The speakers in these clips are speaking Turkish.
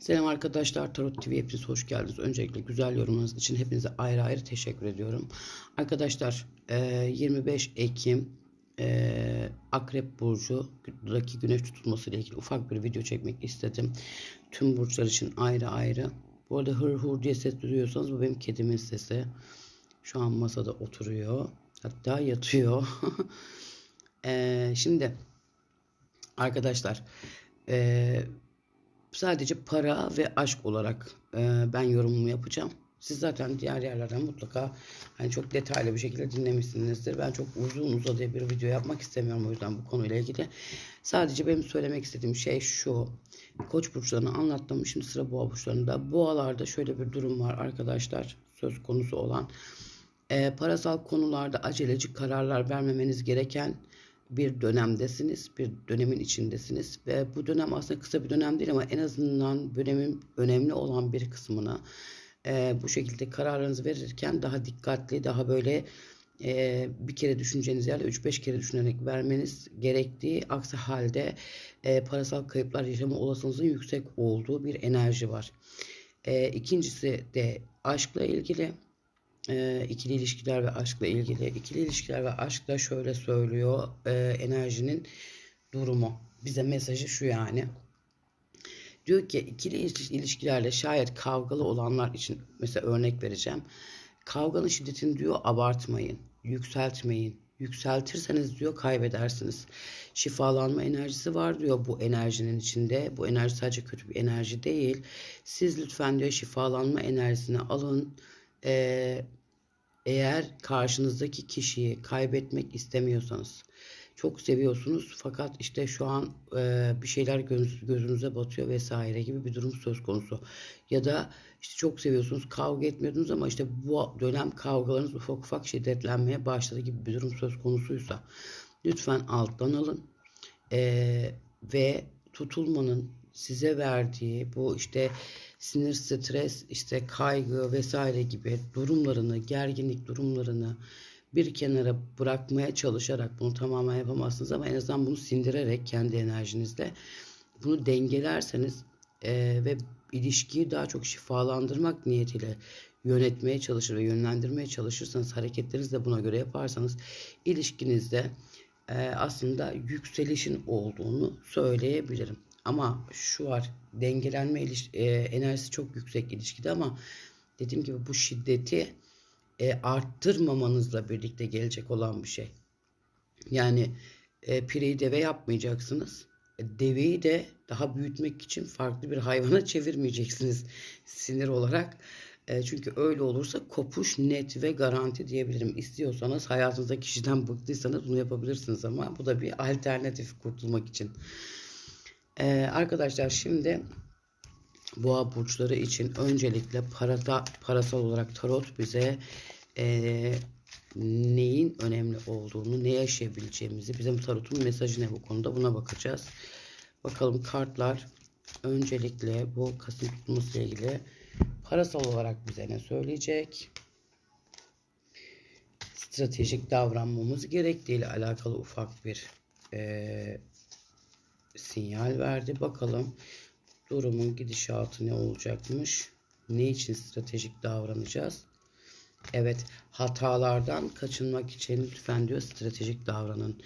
Selam arkadaşlar Tarot TV hepiniz hoş geldiniz. Öncelikle güzel yorumlarınız için hepinize ayrı ayrı teşekkür ediyorum. Arkadaşlar e, 25 Ekim e, Akrep Burcu'daki güneş tutulması ile ilgili ufak bir video çekmek istedim. Tüm burçlar için ayrı ayrı. Bu arada hır hır diye ses duyuyorsanız bu benim kedimin sesi. Şu an masada oturuyor. Hatta yatıyor. E, şimdi arkadaşlar eee sadece para ve aşk olarak e, ben yorumumu yapacağım. Siz zaten diğer yerlerden mutlaka hani çok detaylı bir şekilde dinlemişsinizdir. Ben çok uzun uzadıya bir video yapmak istemiyorum o yüzden bu konuyla ilgili. Sadece benim söylemek istediğim şey şu. Koç burçlarını anlattım. Şimdi sıra boğa burçlarında. Boğalarda şöyle bir durum var arkadaşlar. Söz konusu olan. E, parasal konularda aceleci kararlar vermemeniz gereken bir dönemdesiniz, bir dönemin içindesiniz ve bu dönem aslında kısa bir dönem değil ama en azından dönemin önemli olan bir kısmına e, bu şekilde kararlarınızı verirken daha dikkatli, daha böyle e, bir kere düşüneceğiniz yerde 3-5 kere düşünerek vermeniz gerektiği aksi halde e, parasal kayıplar yaşama olasılığınızın yüksek olduğu bir enerji var. E, ikincisi de aşkla ilgili e, ikili ilişkiler ve aşkla ilgili. İkili ilişkiler ve aşkla şöyle söylüyor e, enerjinin durumu. Bize mesajı şu yani. Diyor ki ikili ilişkilerle şayet kavgalı olanlar için mesela örnek vereceğim. Kavganın şiddetini diyor abartmayın, yükseltmeyin. Yükseltirseniz diyor kaybedersiniz. Şifalanma enerjisi var diyor bu enerjinin içinde. Bu enerji sadece kötü bir enerji değil. Siz lütfen diyor şifalanma enerjisini alın. Ee, eğer karşınızdaki kişiyi kaybetmek istemiyorsanız çok seviyorsunuz fakat işte şu an e, bir şeyler göz, gözünüze batıyor vesaire gibi bir durum söz konusu. Ya da işte çok seviyorsunuz kavga etmiyordunuz ama işte bu dönem kavgalarınız ufak ufak şiddetlenmeye başladı gibi bir durum söz konusuysa lütfen alttan alın e, ve tutulmanın size verdiği bu işte sinir, stres, işte kaygı vesaire gibi durumlarını, gerginlik durumlarını bir kenara bırakmaya çalışarak bunu tamamen yapamazsınız ama en azından bunu sindirerek kendi enerjinizle bunu dengelerseniz e, ve ilişkiyi daha çok şifalandırmak niyetiyle yönetmeye çalışır ve yönlendirmeye çalışırsanız hareketlerinizi de buna göre yaparsanız ilişkinizde e, aslında yükselişin olduğunu söyleyebilirim. Ama şu var dengelenme e, enerjisi çok yüksek ilişkide ama dediğim gibi bu şiddeti e, arttırmamanızla birlikte gelecek olan bir şey. Yani e, pireyi deve yapmayacaksınız. E, deveyi de daha büyütmek için farklı bir hayvana çevirmeyeceksiniz sinir olarak. E, çünkü öyle olursa kopuş net ve garanti diyebilirim. İstiyorsanız hayatınızda kişiden bıktıysanız bunu yapabilirsiniz ama bu da bir alternatif kurtulmak için. Ee, arkadaşlar şimdi boğa burçları için öncelikle parada parasal olarak tarot bize e, neyin önemli olduğunu, ne yaşayabileceğimizi, bizim tarotun mesajı ne bu konuda buna bakacağız. Bakalım kartlar öncelikle bu Kasım tutulması ile ilgili parasal olarak bize ne söyleyecek? Stratejik davranmamız gerektiği ile alakalı ufak bir e, sinyal verdi. Bakalım durumun gidişatı ne olacakmış? Ne için stratejik davranacağız? Evet hatalardan kaçınmak için lütfen diyor stratejik davranın.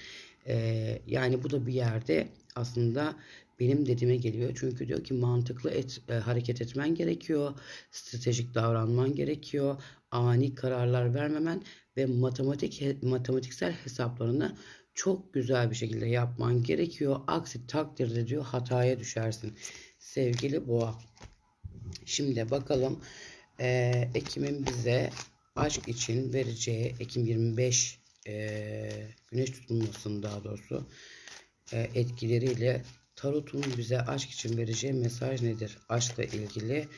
Ee, yani bu da bir yerde aslında benim dediğime geliyor. Çünkü diyor ki mantıklı et, e, hareket etmen gerekiyor. Stratejik davranman gerekiyor. Ani kararlar vermemen ve matematik matematiksel hesaplarını çok güzel bir şekilde yapman gerekiyor. Aksi takdirde diyor hataya düşersin. Sevgili boğa. Şimdi bakalım e, Ekim'in bize aşk için vereceği Ekim 25 e, güneş tutulmasının daha doğrusu e, etkileriyle tarotun bize aşk için vereceği mesaj nedir? Aşkla ilgili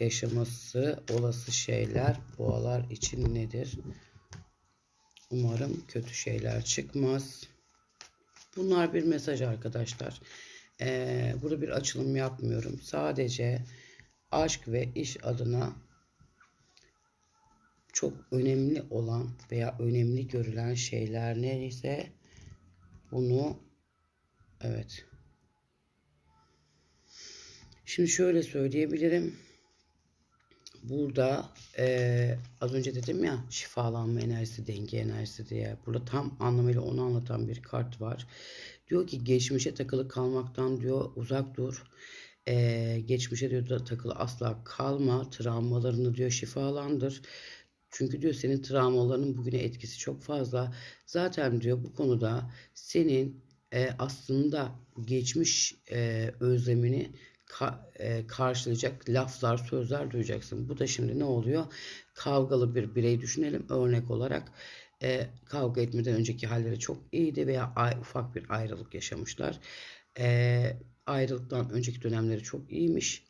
yaşaması olası şeyler boğalar için nedir? Umarım kötü şeyler çıkmaz. Bunlar bir mesaj arkadaşlar. Ee, burada bir açılım yapmıyorum. Sadece aşk ve iş adına çok önemli olan veya önemli görülen şeyler neyse bunu evet Şimdi şöyle söyleyebilirim. Burada eee, az önce dedim ya şifalanma enerjisi, denge enerjisi diye. Burada tam anlamıyla onu anlatan bir kart var. Diyor ki geçmişe takılı kalmaktan diyor uzak dur. Eee, geçmişe diyor da takılı asla kalma. Travmalarını diyor şifalandır. Çünkü diyor senin travmalarının bugüne etkisi çok fazla. Zaten diyor bu konuda senin e, aslında geçmiş e, özlemini ka- e, karşılayacak laflar, sözler duyacaksın. Bu da şimdi ne oluyor? Kavgalı bir birey düşünelim örnek olarak. E, kavga etmeden önceki halleri çok iyiydi veya ay- ufak bir ayrılık yaşamışlar. E, ayrılıktan önceki dönemleri çok iyiymiş.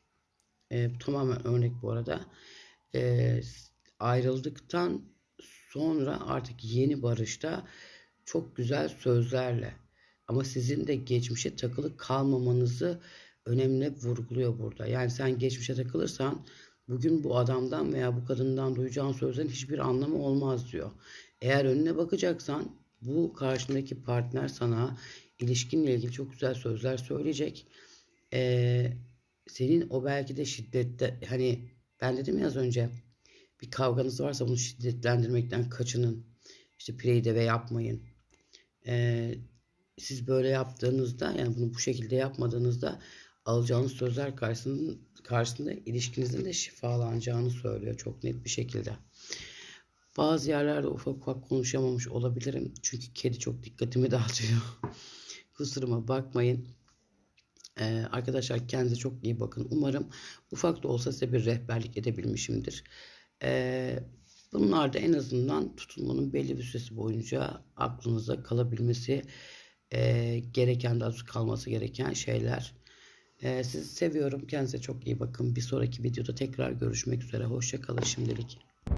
E, tamamen örnek bu arada. E, ayrıldıktan sonra artık yeni barışta çok güzel sözlerle ama sizin de geçmişe takılı kalmamanızı önemli vurguluyor burada. Yani sen geçmişe takılırsan bugün bu adamdan veya bu kadından duyacağın sözlerin hiçbir anlamı olmaz diyor. Eğer önüne bakacaksan bu karşındaki partner sana ilişkinle ilgili çok güzel sözler söyleyecek. Ee, senin o belki de şiddette hani ben dedim ya az önce bir kavganız varsa bunu şiddetlendirmekten kaçının. İşte play de ve yapmayın. Ee, siz böyle yaptığınızda yani bunu bu şekilde yapmadığınızda alacağınız sözler karşısında, karşısında ilişkinizin de şifalanacağını söylüyor çok net bir şekilde. Bazı yerlerde ufak ufak konuşamamış olabilirim. Çünkü kedi çok dikkatimi dağıtıyor. Kusuruma bakmayın. Ee, arkadaşlar kendinize çok iyi bakın. Umarım ufak da olsa size bir rehberlik edebilmişimdir. Ee, bunlar da en azından tutulmanın belli bir süresi boyunca aklınıza kalabilmesi e, gereken, daha kalması gereken şeyler. Ee, sizi seviyorum. Kendinize çok iyi bakın. Bir sonraki videoda tekrar görüşmek üzere. Hoşçakalın şimdilik.